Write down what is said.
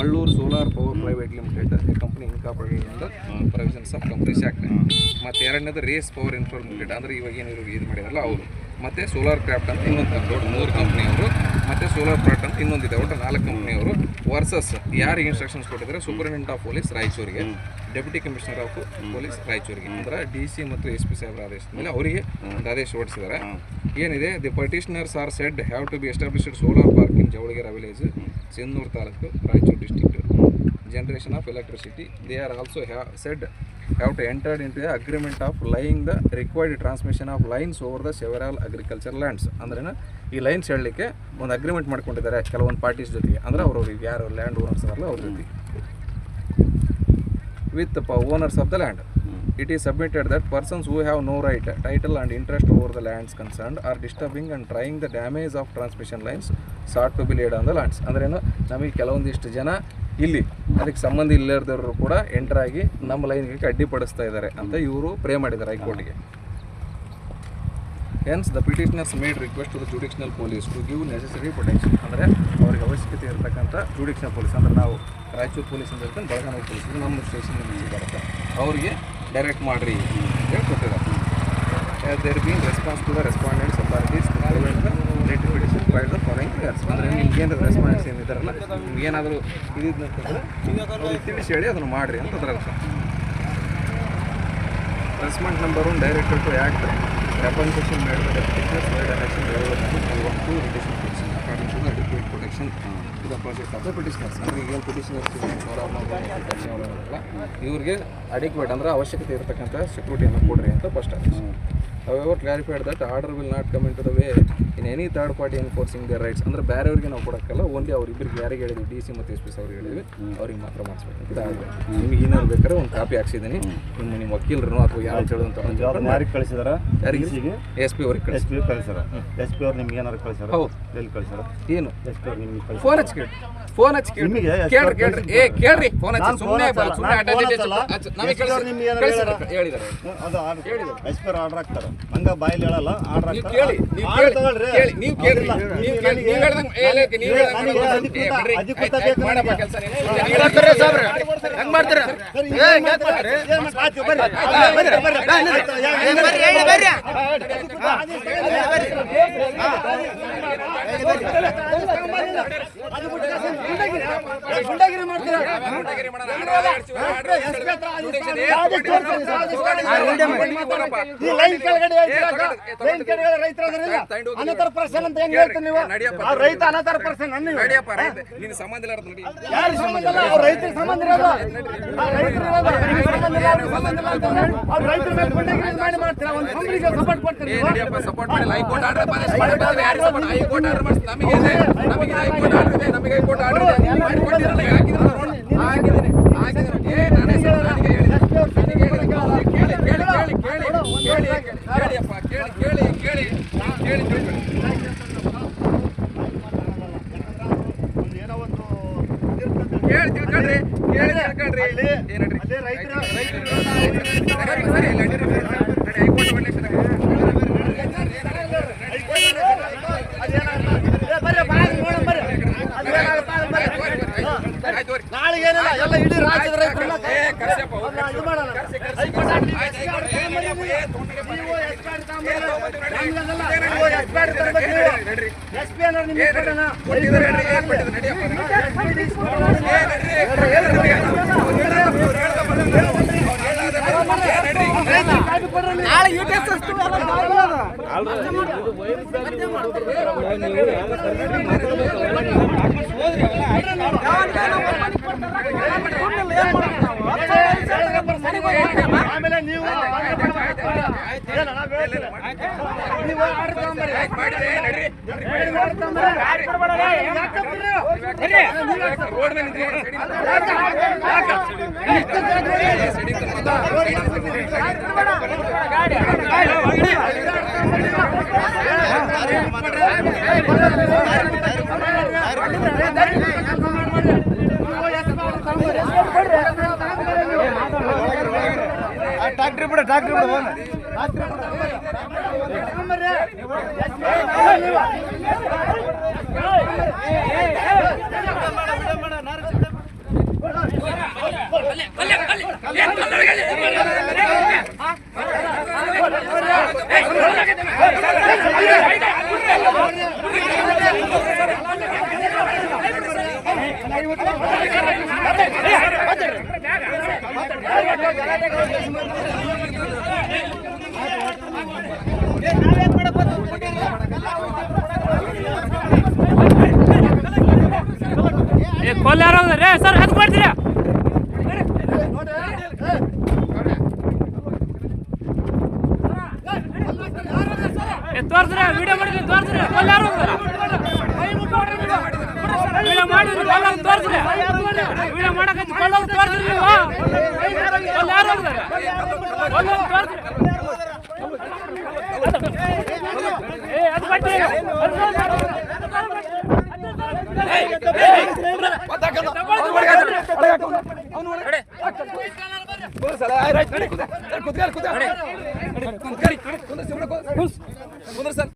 Alluru solar power private limited company incorporated under provisions of companies act ಮತ್ತು ಎರಡನೇದು race power infra limited ಅಂದರೆ ಇವಾಗ ಏನು ಇದು ಮಾಡಿದಾರಲ್ಲ ಅವರು ಮತ್ತು ಸೋಲಾರ್ ಕ್ರಾಫ್ಟ್ ಅಂತ ಇನ್ನೊಂದು ದೊಡ್ಡ ಮೂರು ಕಂಪ್ನಿಯವರು ಮತ್ತು ಸೋಲಾರ್ ಪ್ರಾಟ್ ಅಂತ ಇನ್ನೊಂದಿದೆ, ಒಟ್ಟು ನಾಲ್ಕು ಕಂಪ್ನಿಯವರು ವರ್ಸಸ್ ಯಾರಿಗೆ ಇನ್ಸ್ಟ್ರಕ್ಷನ್ಸ್ ಕೊಟ್ಟಿದ್ದಾರೆ? ಸೂಪರಿಂಟೆಂಡೆಂಟ್ ಆಫ್ ಪೊಲೀಸ್ ರಾಯಚೂರಿಗೆ. ಡೆಪ್ಯೂಟಿ ಕಮಿಷನರ್ ಆಫ್ ಪೊಲೀಸ್ ರಾಯಚೂರಿಗೆ. ಅಂದ್ರೆ ಡಿ ಸಿ ಮತ್ತು ಎಸ್ ಪಿ ಸಾಹೇಬರ ಆದೇಶದ ಮೇಲೆ ಅವರಿಗೆ ಒಂದು ಆದೇಶ ಹೊರಡಿಸಿದ್ದಾರೆ. ಏನಿದೆ? The petitioners are said have to be established solar park in Javalagere village Sinnur taluk, Raichur district generation of electricity they are also have said have to entered into agreement of laying the required transmission of lines over the several agriculture lands ಅಂದ್ರೇನು ಈ lines ಹೇಳಲಿಕ್ಕೆ ಒಂದು agreement ಮಾಡ್ಕೊಂಡಿದ್ದಾರೆ ಕೆಲವೊಂದು parties ಜೊತೆಗೆ. ಅಂದ್ರೆ ಅವ್ರವ್ರಿಗೆ ಯಾರು land owners ಅದಾರಲ್ಲ ಅವ್ರ ಜೊತೆ. With owners of the land. It is submitted that persons who have no right, title and interest over the lands concerned are disturbing and trying the damage of transmission lines sought to be laid on the lands. ಅಂದ್ರೇನು ನಮಗೆ ಕೆಲವೊಂದಿಷ್ಟು ಜನ ಇಲ್ಲಿ ಅದಕ್ಕೆ ಸಂಬಂಧ ಇಲ್ಲದವರು ಕೂಡ enter ಆಗಿ ನಮ್ಮ ಲೈನ್ಗೆ ಅಡ್ಡಿಪಡಿಸ್ತಾ ಇದ್ದಾರೆ ಅಂತ ಇವರು ಪ್ರೇ ಮಾಡಿದ್ದಾರೆ ಹೈಕೋರ್ಟ್ಗೆ. Hence the petitioners made request to the judicial police to give necessary protection ಅಂದರೆ ಅವ್ರಿಗೆ ಅವಶ್ಯಕತೆ ಇರತಕ್ಕಂಥ ಜುಡಿಷನಲ್ ಪೊಲೀಸ್ ಅಂದರೆ ನಾವು ರಾಯಚೂರು ಪೊಲೀಸ್ ಅಂತ ಹೇಳ್ಕೊಂಡು ಬೆಳಗಾವಿ ಪೊಲೀಸ್ ನಮ್ಮ ಸ್ಟೇಷನ್ ಬರುತ್ತೆ ಅವರಿಗೆ ಡೈರೆಕ್ಟ್ ಮಾಡಿರಿ. ಹೇಳಿ ಕೊಟ್ಟಿದ್ದಾರೆ there been response to the respondents authorities rate petition by the following years ಅಂದರೆ ನಿಮ್ಗೆ ಏನು ರೆಸ್ಪಾನ್ಸ್ ಏನಿದಾರಲ್ಲ ನಿಮ್ಗೆ ಏನಾದರೂ ಇದಿದ್ರೆ ತಿಳಿಸಿ ಹೇಳಿ, ಅದನ್ನು ಮಾಡಿರಿ ಅಂತ ಅದರ ಅರ್ಥ. Number number direct to act application upon petition made by to petitioners made an action protection ಇದು ಪ್ರೋಸೆಸ್ ಅಟ್ರಾಪಟಿಸ್ ಅಂತ ಹೇಳಿ ಏನ್ ಟೆಕ್ನಿಸನ್ ಇರುತ್ತೆ ಅವರ ಒನ್ ಇರಬೇಕು ಇವರಿಗೆ ಅಡಿಕ್ವೆಟ್ ಅಂದ್ರೆ ಅವಶ್ಯಕತೆ ಇರತಕ್ಕಂಥ ಸೆಕ್ಯೂರಿಟಿಯನ್ನು ಕೊಡ್ರಿ ಅಂತ ಫಸ್ಟ್ ಆಗ್ತೀವಿ However, clarified that order will not come into the way in any third party enforcing their rights. ಅಂದ್ರೆ ಬೇರೆಯವ್ರಿಗೆ ನಾವು ಕೊಡೋಕ್ಕಲ್ಲ ಓನ್ಲಿ ಅವರಿಬ್ಬರಿಗೆ ಯಾರಿಗೆ ಹೇಳಿದ್ವಿ ಡಿ ಸಿ ಮತ್ತು ಎಸ್ ಪಿ ಅವ್ರಿಗೆ ಹೇಳಿದ್ವಿ ಅವ್ರಿಗೆ ಮಾತ್ರ ಮಾಡಿಸ್ಬೇಕು. ಇದಾಗಬೇಕು ನಿಮ್ಗೆ ಏನಾದ್ರು ಬೇಕಾದ್ರೆ ಒಂದು ಕಾಪಿ ಹಾಕ್ಸಿದ್ದೀನಿ. ನಿಮ್ಮ ನಿಮ್ಮ ವಕೀಲರು ಅಥವಾ ಯಾರು ಹೇಳಿದಂತ ಯಾರಿಗೆ ಕಳಿಸಿದಾರ? ಯಾರಿಗೆ? ಎಸ್ ಪಿ ಅವ್ರಿಗೆ ಎಸ್ ಪಿ ಕಳಿಸಾರ ಎಸ್ ಪಿ ಅವ್ರು ನಿಮ್ಗೆ ಏನಾರು ಕಳಿಸಾರ ಹೌದು. ಎಲ್ಲಿ ಕಳಿಸಾರ ಏನು? ಎಸ್ ಪಿ ಅವ್ರು ನಿಮ್ಗೆ ಫೋನ್ ಹಚ್ಚಿ ಕೇಳಿ ಫೋನ್ ಹಚ್ಚಿ ಕೇಳಿ ನಿಮಗೆ ಕೇಳ್ರಿ ಕೇಳ್ರಿ. ಏ ಕೇಳ್ರಿ. ಫೋನ್ ಹಚ್ಚಿ ಸುಮ್ಮನೆ. ಸುಮ್ಮನೆ ಹಚ್ಚಲ್ಲ. ನಮಗೆ ನಿಮ್ಗೆ ಹೇಳಿದ್ದಾರೆ ಅದು ಎಸ್ ಪಿ ಅವ್ರು ಆರ್ಡರ್ ಹಾಕ್ತಾರೆ. ಹಂಗ ಬಾಯಲ್ಲಿ ಹೇಳಲ್ಲ ಆರ್ಡರ್ ನೀವು ಕೇಳಿ ನೀವು ಕೇಳಿ ಕೇಳಿ ನೀವು ಕೇಳಿ ನೀವು ಕೇಳಿ ನೀವು ಹೇಳ್ದಂಗೆ ಏ ಲೇಖ, ನೀವು ಹೇಳ್ದಂಗೆ. ಅಧಿಕೃತ ಬೇಕು ಮಾಡಪ್ಪ. ಕೆಲಸ ನೀನು. ಹೆಂಗ್ ಮಾಡ್ತೀರ ಏ. ಈ ಲೈನ್ ಕೆಳಗಡೆ ತಗೊಂಡು- ಏ, ತಗೊಂಡು- ಲೈನ್ ಕೆಳಗಡೆ ಹೋಗಿ. ಅನಂತರ ಪರ್ಸನ್ ಅಂತ ಹೆಂಗ್ ಹೇಳ್ತೀನಿ ನೀವು? ರೈತ ಅನಂತರ ಪರ್ಸನ್ ರೈತ ನೀನು ಸಂಬಂಧ ಇಲ್ಲ ಯಾರು ಸಂಬಂಧ ಇಲ್ಲ? ಅವ್ರ ರೈತರ ಸಂಬಂಧ ಆ ರೈತರು ಸಂಬಂಧ ಇಲ್ಲ, ಸಂಬಂಧ ಇಲ್ಲ ಅವ್ರು ರೈತರ ಮೇಲೆ ಗುಂಡಾಗಿರಿ ಮಾಡಿ ಮಾಡ್ತೀರಾ? ಒಂದು ಕಂಪ್ನಿಗೆ ಸಪೋರ್ಟ್? ನಡಿಯಪ್ಪ ಸಪೋರ್ಟ್ ಮಾಡಿ ಹೈಕೋರ್ಟ್ ಆರ್ಡರ್ ಮಾಡಿದ್ರೆ ಹೈಕೋರ್ಟ್ ಆರ್ಡರ್ ನಮಗೆ ನಮಗೆ ಹೈಕೋರ್ಟ್ ಆರ್ಡರ್ ಇದೆ. ನಮಗೆ ಹೈಕೋರ್ಟ್ ಆರ್ಡರ್ ಇದೆ. ರೈತರ ರೈತರು ಸರಿ ಸರಿ ಇಲ್ಲ ನಡೀರಿ ನಡಿ ಹೈಕೋರ್ಟ್ ಮಾಡ್ಲಿಕ್ಕೆ ಆಯ್ತು ಬರ್ರಿ ಎಲ್ಲ ಇಡೀ ರಾಜ್ಯದ ರೈತರನ್ನ ಇದು ಮಾಡೋಣ ನೀವು. ಎಸ್ಪಿ ನಾಳೆ ಆರ್ಡರ್ ಟ್ಯಾಕ್ಟ್ರಿ ಬಿಡ ಟ್ಯಾಕ್ಟ್ರಿ ಬಿಡ ಏ ಕೊಲ್ಲ ಯಾರು ರೇ, ಸರ್, ಹತ್ತು ಮಾಡ್ತೀರಾ ತೋರ್ಸ್ರೆ ವಿಡಿಯೋ ಮಾಡಿದ್ರೆ, ತೋರ್ಸ್ರೆ, ಕೊಲ್ಲ ಯಾರು ವಿಡಿಯೋ ಮಾಡಿದ್ರಿ, ಕೊಲ್ಲ ತೋರ್ಸ್ರೆ. ವಿಡಿಯೋ ಮಾಡಕತ್ತಿ, ಕೊಲ್ಲ ತೋರ್ಸ್ರಿ ನೀವು. ಕೊಲ್ಲ ಯಾರು ಹೋಗ್ತಾರೆ ತೋರ್ಸ್ರಿ ಏ ಅದು ಬಟ್ಟಿ ಕುಂದ್ರ ಸರ್